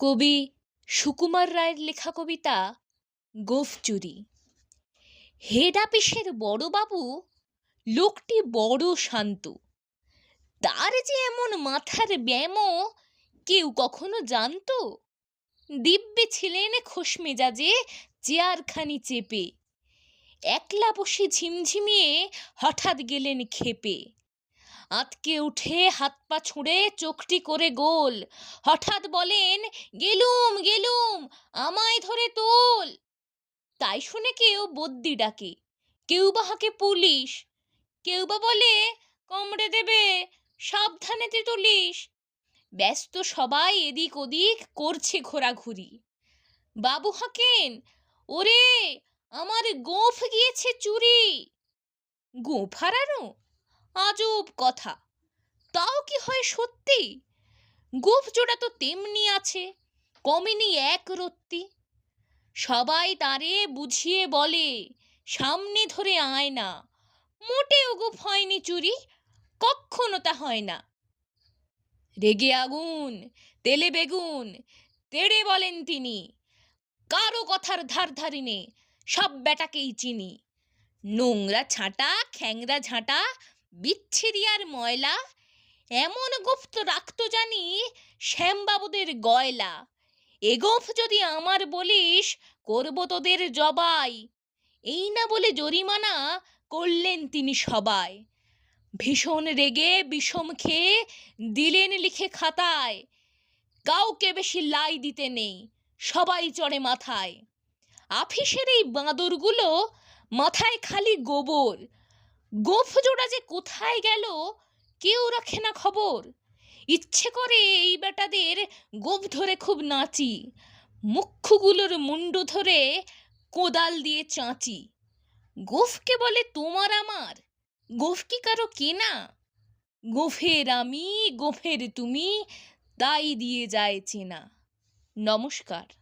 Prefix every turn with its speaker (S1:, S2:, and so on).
S1: কবি সুকুমার রায়ের লেখা কবিতা গোফ চুরি হেড আপিসের বড়বাবু লোকটি বড় শান্ত। তার যে এমন মাথার ব্যামো কেউ কখনো জানতো? দিব্যে ছিলেন খোশ মেজাজে চেয়ারখানি চেপে। একলা বসে ঝিমঝিমিয়ে হঠাৎ গেলেন খেপে। আতকে উঠে হাত পা ছুঁড়ে চোখটি করে গোল। হঠাৎ বলেন, গেলুম গেলুম, আমায় ধরে তোল। তাই শুনে কেউ বদ্যি ডাকে, কেউ বা হাঁকে পুলিশ, কেউ বা বলে কমড়ে দেবে সাবধানেতে তুলিস। ব্যস্ত সবাই এদিক ওদিক করছে ঘোরাঘুরি। বাবু হাঁকেন, ওরে, আমার গোঁফ গিয়েছে চুরি। গোঁফ হারানো? আজব কথা। তাও কি হয় সত্যি? গোঁফ জোড়া তো তেমনি আছে, কমেনি এক রত্তি। সবাই তারে বুঝিয়ে বলে, সামনে ধরে আয় না। মোটেও গোঁফ হয়নি চুরি, কক্ষনো তা হয় না। রেগে আগুন, তেলে বেগুন, তেড়ে বলেন তিনি, কারও কথার ধার ধারি নে সব বেটাকেই চিনি। নোংরা ছাঁটা, খ্যাংরা ঝাঁটা বিচ্ছিরি আর ময়লা, এমন গোফ রাখতো জানি শ্যামবাবুদের গয়লা। এ গোফ যদি আমার বলিস, করব তোদের জবাই। এই না বলে জরিমানা করলেন তিনি সবাই। ভীষণ রেগে বিষম খেয়ে দিলেন লিখে খাতায়, কাউকে বেশি লাই দিতে নেই, সবাই চড়ে মাথায়। আফিসের এই বাঁদরগুলো মাথায় খালি গোবর গোফ জোড়া যে কোথায় গেল, কেউ রাখে না খবর। ইচ্ছে করে এই বেটাদের গোফ ধরে খুব নাচি মুখ্যগুলোর মুন্ডু ধরে কোদাল দিয়ে চাঁচি। গোফকে বলে তোমার আমার, গোফ কি কারও কেনা? গোফের আমি, গোফের তুমি, তাই দিয়ে যায় চেনা। নমস্কার।